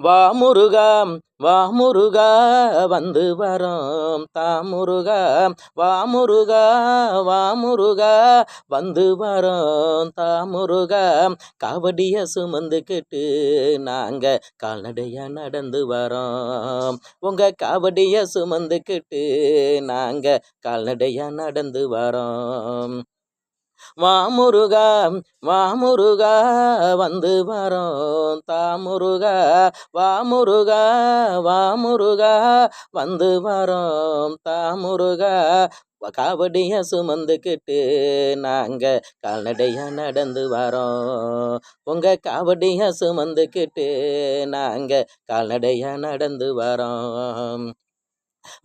வா முருகா வா முருகா வந்து வரோம். தா முருகா வா முருகா வா முருகா வந்து வரோம். தா முருகா காவடிய சுமந்துக்கிட்டு நாங்க கால்நடையா நடந்து வரோம். உங்க காவடிய சுமந்துக்கிட்டு நாங்க கால்நடையா நடந்து வரோம். வா முருகா வா முருகா வந்து வரோம். தாமுருகா வாமுருகா வா முருகா வா முருகா வந்து வரோம். தாமுருகா காவடிய சுமந்துக்கிட்டு நாங்க கால்நடையா நடந்து வரோம். உங்க காவடிய சுமந்துக்கிட்டு நாங்க கால்நடையா நடந்து வரோம்.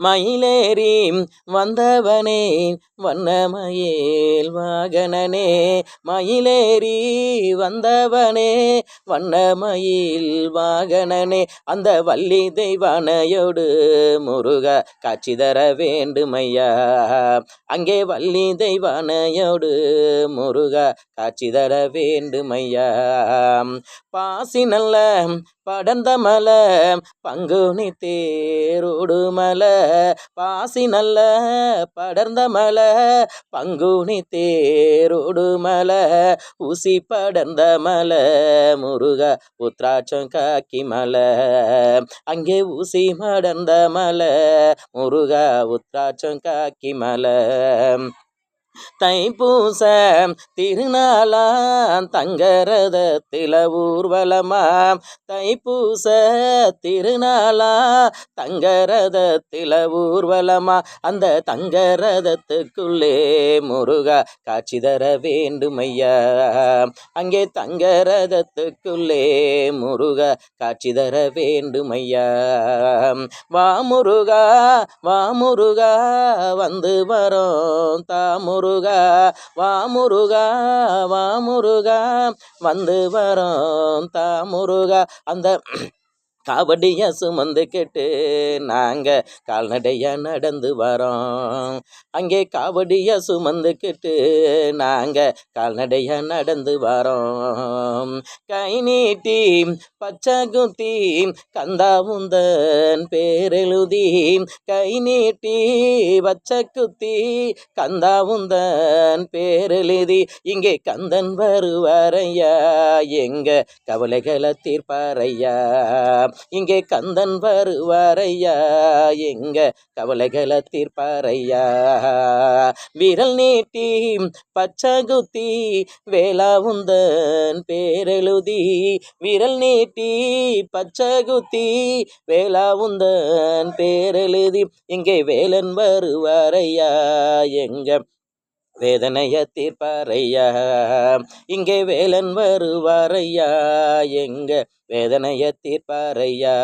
மயிலேறி வந்தவனே வண்ணமயில் வாகனனே. மயிலேறி வந்தவனே வண்ணமயில் வாகனனே. அந்த வள்ளி தெய்வானையோடு முருக காட்சி தர வேண்டுமையா? அங்கே வள்ளி தெய்வானையோடு முருக காட்சி தர வேண்டுமையா? பாசி நல்ல படர்ந்த மல பங்குனி தேரோடு மல பாசி நல்ல படர்ந்த மல பங்குனி தேரோடு மல ஊசி படர்ந்த மல முருக உத்ராட்சம் காக்கி மல. அங்கே ஊசி மடர்ந்த மல முருக உத்ராட்சம் காக்கி மல. தைப்பூச திருநாளாம் தங்கரதத்தில ஊர்வலமா தைப்பூச திருநாளா தங்கரதத்தில ஊர்வலமா அந்த தங்கரதத்துக்குள்ளே முருகா காட்சி தர வேண்டுமையா? அங்கே தங்கரதத்துக்குள்ளே முருகா காட்சி தர வேண்டுமையா? வா முருகா வா முருகா வந்து வரோம் தா முருகா வா முருகா வா முருகா. வந்து வரோம் தா முருகா. அந்த காவடிய சுமந்துக்கிட்டு நாங்கள் கால்நடையாக நடந்து வரோம். அங்கே காவடிய சுமந்துக்கிட்டு நாங்கள் கால்நடையாக நடந்து வரோம். கை நீட்டி பச்சை குத்தி கந்தாவுந்தன் பேரெழுதி கை நீட்டி பச்சை குத்தி கந்தாவுந்தன் பேரெழுதி இங்கே கந்தன் வருவாரையா எங்க கவலைகளை தீர்ப்பாரையா இங்கே கந்தன் வருவாரையா? எங்க கவலைகளை தீர்ப்பாரையா விரல் நீட்டி பச்சை குத்தி பேரெழுதி விரல் நீட்டி பச்சகுத்தி பேரெழுதி இங்கே வேலன் வருவாரையா? எங்க வேதனைய தீர்ப்பாரையா இங்கே வேலன் வருவாரையா? எங்க வேதனைய தீர்ப்பாரையா